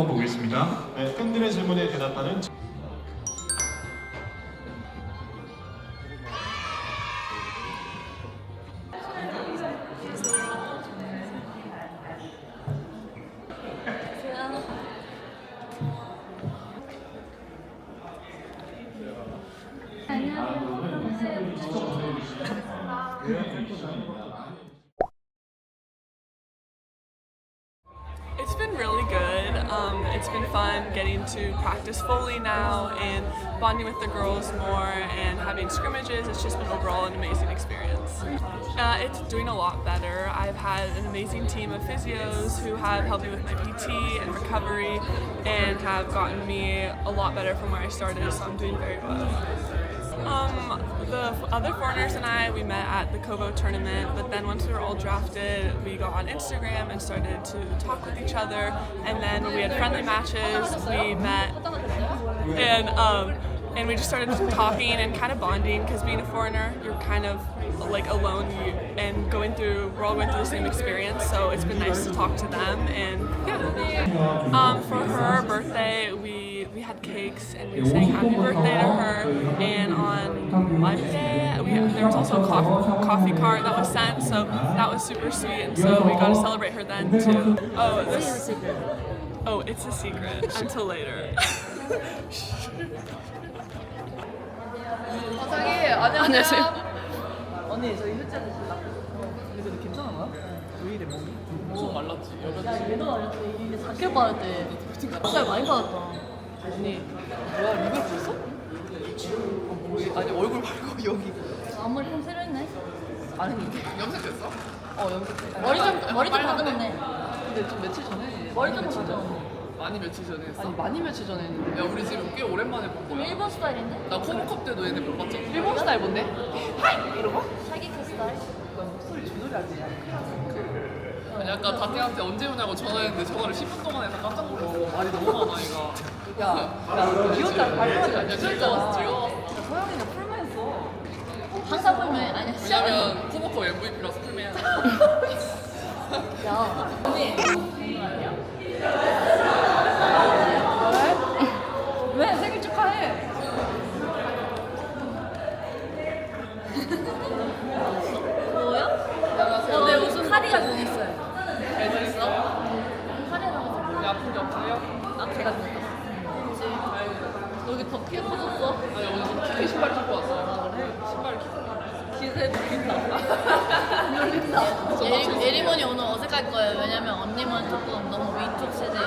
한번 보겠습니다. 네, 팬들의 질문에 대답하는 getting to practice Foley now and bonding with the girls more and having scrimmages. It's just been overall an amazing experience. Uh, it's doing a lot better. I've had an amazing team of physios who have helped me with my PT and recovery and have gotten me a lot better from where I started, so I'm doing very well. Um, the other foreigners and I, we met at the Kobo tournament, but then once we were all drafted, we got on Instagram and started to talk with each other. And then when we had friendly matches, we met and um, and we just started talking and kind of bonding because being a foreigner, you're kind of like alone and going through we're all going through the same experience. So it's been nice to talk to them and yeah. Um, for her birthday, had cakes and we sang happy birthday to her. And on Monday, we there was also a coffee, coffee cart that was sent, so that was super sweet. And so we got to celebrate her then too. Oh, this. Oh, it's a secret until later. 저기 안녕하세요. 언니 저희 휴지 드실라? 근데 근데 괜찮은 거야? 왜 이래 몸이? 엄청 말랐지. 여자 야 얘도 말했지 이게 4kg 빠졌대 살 많이 빠졌다 언니 뭐야 리뷰 보였어? 어, 모르겠- 아니 얼굴 말고 여기 앞머리 좀 했네 아니 염색됐어? 어 염색. 머리 좀 머리 좀 다듬었네 근데 좀 며칠 전에. 머리 좀 며칠 전에. 다듬었네 많이 며칠 전에 했어? 아니 많이 며칠 전에 했는데. 야 우리 지금 꽤 오랜만에 본좀 거야. 일본 스타일인데? 나 코모컵 때도 얘네 못 봤잖아. 일본 스타일 뭔데? 하이 이러고? 사기 캐 스타일? 목소리 주노리하지. 아니 아까 다태한테 언제 오냐고 전화했는데 전화를 10분 동안 해서 깜짝 놀랐어. 말이 너무 많아 이가. 야, 야 귀엽다. 발표하지 않냐? 즐거웠어. 즐거웠어. 소영이는 풀만 했어 항상 풀면 아니 왜냐면 코모컵 MVP라서 풀면. 야 언니 왜? 생일 축하해 뭐야? 어, 네 무슨 카디가 좀 있어요 잘 지냈어? 카디가 야 아픈 게 없어요? 아 제가 좀 그치 여기 더 크게 커졌어 아니 오늘 좀 키티 신발 신고 왔어. 신발 키. 기세 놀린다 놀린다 예리, 예리머니 오늘 어색할 거예요 왜냐면 언니만 조금 너무 위쪽 세대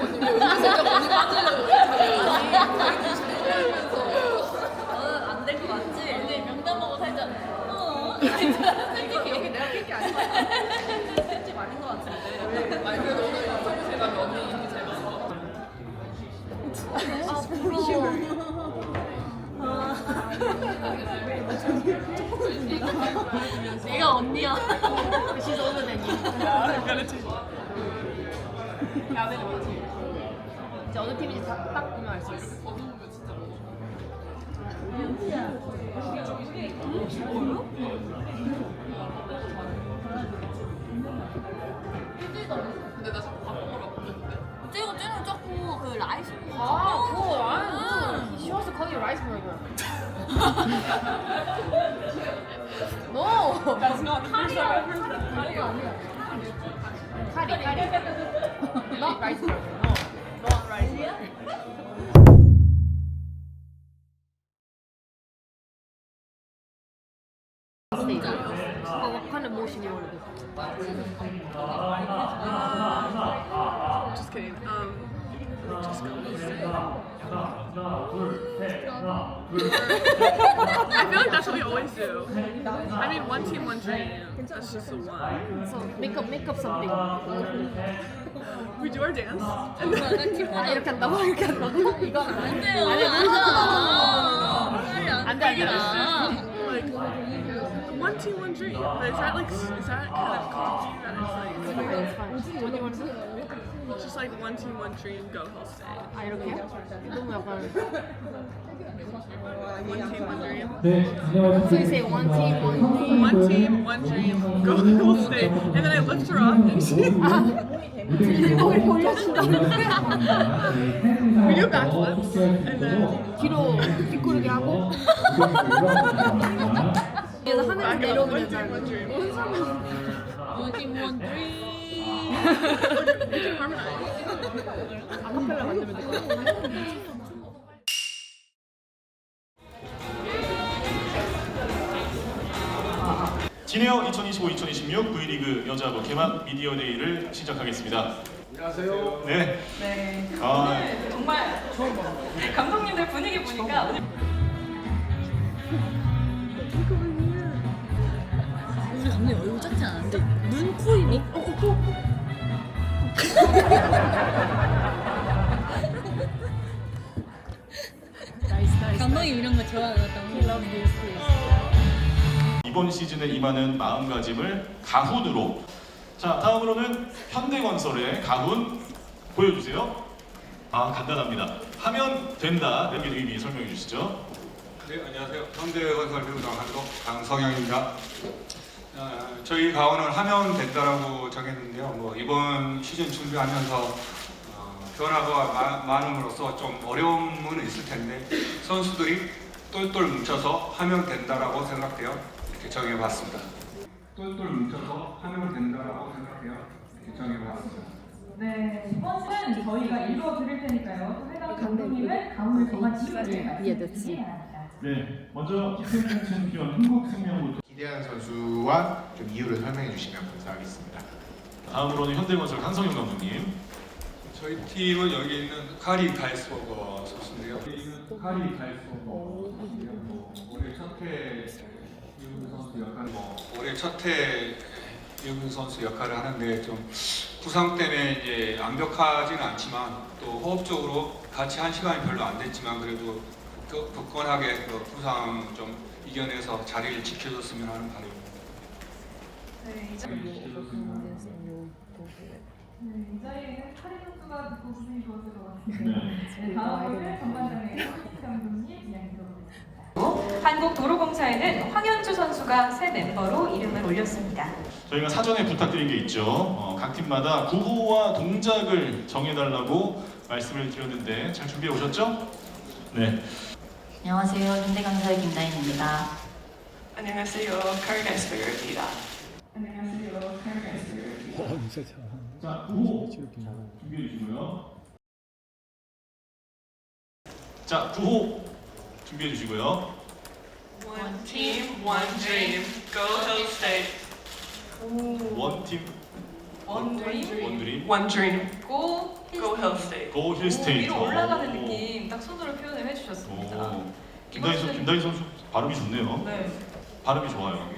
언니 왜 언니 살짝 언니 빠지려고 너는 안 될 거 맞지? 언니 명단 보고 살짝 어? 여기 내가 팬이 아니야 팬집 아닌 거 같은데 아니 그래도 오늘 사무실 가면 언니 인기 잘 봤어. 아 부러워 네가 언니야 She's older than you 야 그렇지. 야 내가 뭐지? 이제 어느 팀인지 딱, 딱 보면 알 수 있어 진짜 뭐. 근데 나 자꾸 그랬는데. 쟤는 쟤는 자꾸 그 라이스 아, call you rice burger. no. That's not the first time I've heard that. Curry, curry. curry. not rice burger. No. Not rice burger. what kind of motion you want to? Just kidding. Um, I feel like that's what we always do. I mean, one team, one dream. That's just one. So make up, make up something. we do our dance. Like one team, one dream. But is that like is that kind of culture that is like? 21 It's just like one team, one dream, go Hill State. 아 이렇게? 너무 약간 One team, one dream. 네, 안녕하세요. So you say one team, one dream. One team, one dream, go Hill State. And then I lift her up and she 이걸 돌려준다. we do backflips. And then 뒤로 뒷구르기 하고 그래서 하늘을 back it up. 내려오면 One 되잖아. team, one dream. One team, one dream. Harmonize. 아카펠라 만들면 것. 진에어 2025-2026 V리그 여자부 개막 미디어 데이를 시작하겠습니다. 안녕하세요. 네. 네. 아, 오늘 정말 감독님들 분위기 보니까 오늘 우리 감독님 얼굴 작지 않은데 눈, 코, 입이 어, 어, 코. 감독님 이런 거 좋아하거든요. 이번 시즌에 임하는 마음가짐을 가훈으로. 자, 다음으로는 현대건설의 가훈 보여주세요. 아, 간단합니다. 하면 된다. 여기 의미 설명해 주시죠. 네, 안녕하세요. 현대건설 배우장 감독 강성영입니다. 어, 저희 가원은 하면 된다라고 정했는데요. 뭐 이번 시즌 준비하면서 어, 변화가 마- 많음으로써 좀 어려움은 있을 텐데 선수들이 똘똘 뭉쳐서 하면 된다라고 생각해요. 이렇게 정해봤습니다. 똘똘 뭉쳐서 하면 된다라고 생각해요. 이렇게 정해봤습니다. 네 이번 시즌 저희가 읽어 드릴 테니까요. 또 해당 감독님은 가운을 정한 이유를. 말씀해 바랍니다. 네, 먼저 챔피언 한국생명부터 기대하는 선수와 좀 이유를 설명해 주시면 감사하겠습니다. 다음으로는 현대건설 한성영 감독님. 저희 팀은 여기 있는 카리 갈스버거 선수인데요. 여기 있는 카리 갈스버거 선수인데요. 뭐 올해 첫해 유근 선수 역할, 뭐 올해 첫해 유근 선수 역할을 하는데 좀 부상 때문에 이제 완벽하지는 않지만 또 호흡적으로 같이 한 시간이 별로 안 됐지만 그래도 그 굳건하게 그 부상 좀 이겨내서 자리를 지켜줬으면 하는 바람입니다. 네, 이 자리- 네, 이 자리에는 카리 선수가 듣고 주신 것을 것 같습니다. 네, 다음으로는 감독님 이야기 들어보겠습니다. 한국도로공사에는 황현주 선수가 새 멤버로 이름을 올렸습니다. 저희가 사전에 부탁드린 게 있죠. 어, 각 팀마다 구호와 동작을 정해달라고 말씀을 드렸는데 잘 준비해 오셨죠? 네. 안녕하세요. 현대 강사의 김다인입니다. 안녕하세요. 카리나 스페어입니다. 안녕하세요. 카리나스. 자, 구호 준비해 주시고요. 자, 구호 준비해 주시고요. One team, one dream, go Hill State. 원팀 원 드림, 원드림 One dream, 고, go Hill State. 고 힐스테이트. 위로 올라가는 느낌 딱 손으로 표현을 해 주셨습니다. 오. 김다희 선수, 김다희 선수 발음이 좋네요. 네. 발음이 좋아요.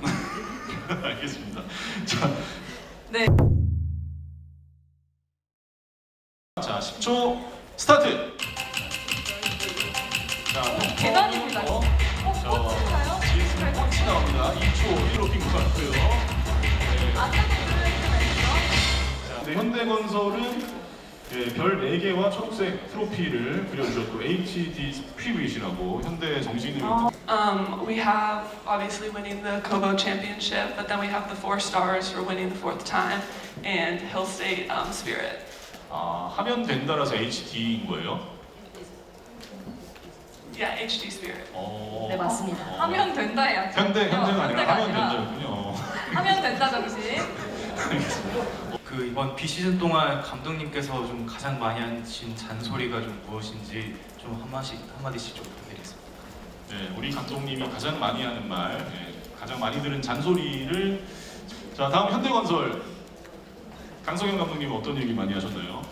알겠습니다. 자. 네. 자, 10초 스타트. 자, 계단입니다. 어, 어, 자, 꽃인가요? GS는 꽃이 나옵니다. 2초 1로 핀것 같고요. 네. 아까 자, 네, 현대건설은 예, 별 4개와 초록색 트로피를 그려주셨고 HD 스피릿이라고 현대 정신을 Um, we have obviously winning the Kobo Championship, but then we have the four stars for winning the fourth time, and Hill State um, Spirit. 아, 하면 된다라서 HD인 거예요. Yeah, HD Spirit. 어, 네, 맞습니다. 어. 하면 된다의 약간. 현대 현대가 아니라 현대가 하면 아니라 된다군요. 하면 된다 정신. 그 이번 비시즌 동안 감독님께서 좀 가장 많이 하신 잔소리가 좀 무엇인지 좀 한마디씩 한마디씩 좀 부탁드리겠습니다. 네, 우리 감독님이 가장 많이 하는 말, 네, 가장 많이 들은 잔소리를 자 다음 현대건설 강성현 감독님 어떤 얘기 많이 하셨나요?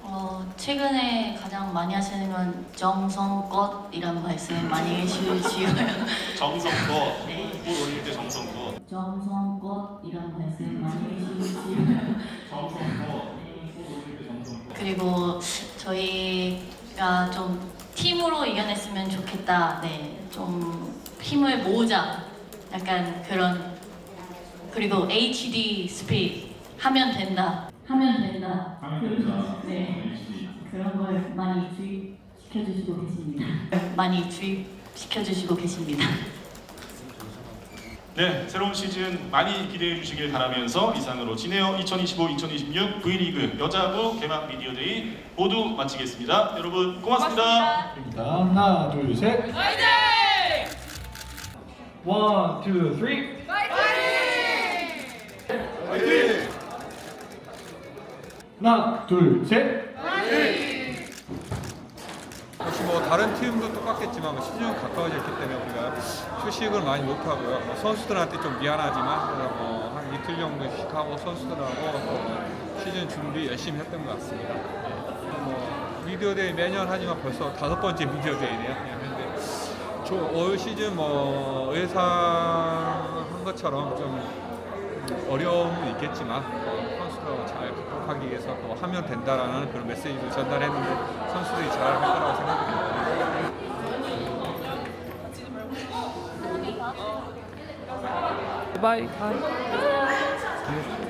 어, 최근에 가장 많이 하시는 건 정성껏이라는 말씀 많이 해주시고요. 정성껏 네. 골 올릴 때 정성껏 정성 그리고 저희가 좀 팀으로 이겨냈으면 좋겠다. 네, 좀 힘을 모으자. 약간 그런 그리고 HD 스피릿 하면 된다. 하면 된다. 하면 된다. 네. 그런 걸 많이 주입시켜 주시고 계십니다. 많이 주입시켜 주시고 계십니다. 네, 새로운 시즌 많이 기대해 주시길 바라면서 이상으로 진에어 2025-2026 V리그 여자부 개막 미디어데이 모두 마치겠습니다. 여러분 고맙습니다. 입니다. 하나, 둘, 셋. 파이팅! 원, 투, 쓰리. 파이팅! 하나, 둘, 셋. 뭐 다른 팀도 똑같겠지만 뭐 시즌 가까워졌기 때문에 우리가 휴식을 많이 못 하고요. 뭐 선수들한테 좀 미안하지만 뭐한 이틀 정도 휴식하고 선수들하고 또 시즌 준비 열심히 했던 것 같습니다. 예. 뭐 미디어 데이 매년 하지만 벌써 다섯 번째 미디어 데이네요. 예, 근데 저올 시즌 뭐 예상한 것처럼 좀 어려움은 있겠지만 어, 선수들하고 잘 극복하기 위해서 또 하면 된다라는 그런 메시지를 전달했는데 선수들이 잘 할 거라고 생각합니다. Goodbye. Bye.